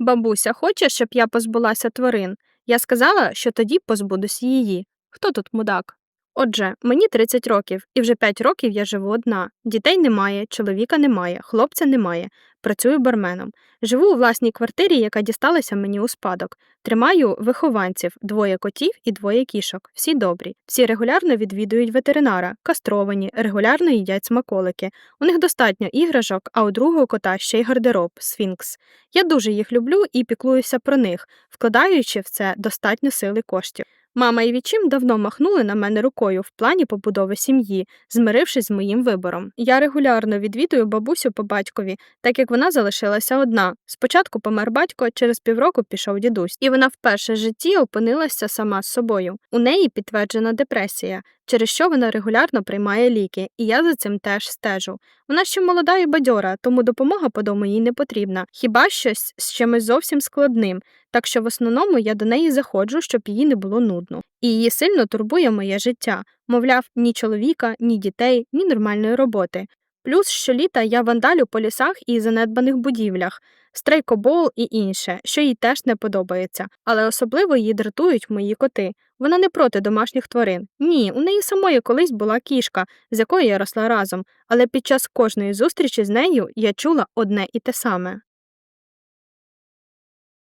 Бабуся хоче, щоб я позбулася тварин. Я сказала, що тоді позбудусь її. Хто тут мудак? Отже, мені 30 років, і вже 5 років я живу одна. Дітей немає, чоловіка немає, хлопця немає. Працюю барменом. Живу у власній квартирі, яка дісталася мені у спадок. Тримаю вихованців, двоє котів і двоє кішок. Всі добрі. Всі регулярно відвідують ветеринара, кастровані, регулярно їдять смаколики. У них достатньо іграшок, а у другого кота ще й гардероб, сфінкс. Я дуже їх люблю і піклуюся про них, вкладаючи в це достатньо сили коштів. Мама і відчим давно махнули на мене рукою в плані побудови сім'ї, змирившись з моїм вибором. Я регулярно відвідую бабусю по батькові, так як вона залишилася одна. Спочатку помер батько, через півроку пішов дідусь, і вона вперше в житті опинилася сама з собою. У неї підтверджена депресія, через що вона регулярно приймає ліки, і я за цим теж стежу. Вона ще молода і бадьора, тому допомога по дому їй не потрібна. Хіба щось з чимось зовсім складним, так що в основному я до неї заходжу, щоб їй не було нудно. І її сильно турбує моє життя. Мовляв, ні чоловіка, ні дітей, ні нормальної роботи. Плюс щоліта я вандалю по лісах і занедбаних будівлях, стрейкобол і інше, що їй теж не подобається, але особливо її дратують мої коти. Вона не проти домашніх тварин. Ні, у неї самої колись була кішка, з якою я росла разом, але під час кожної зустрічі з нею я чула одне і те саме.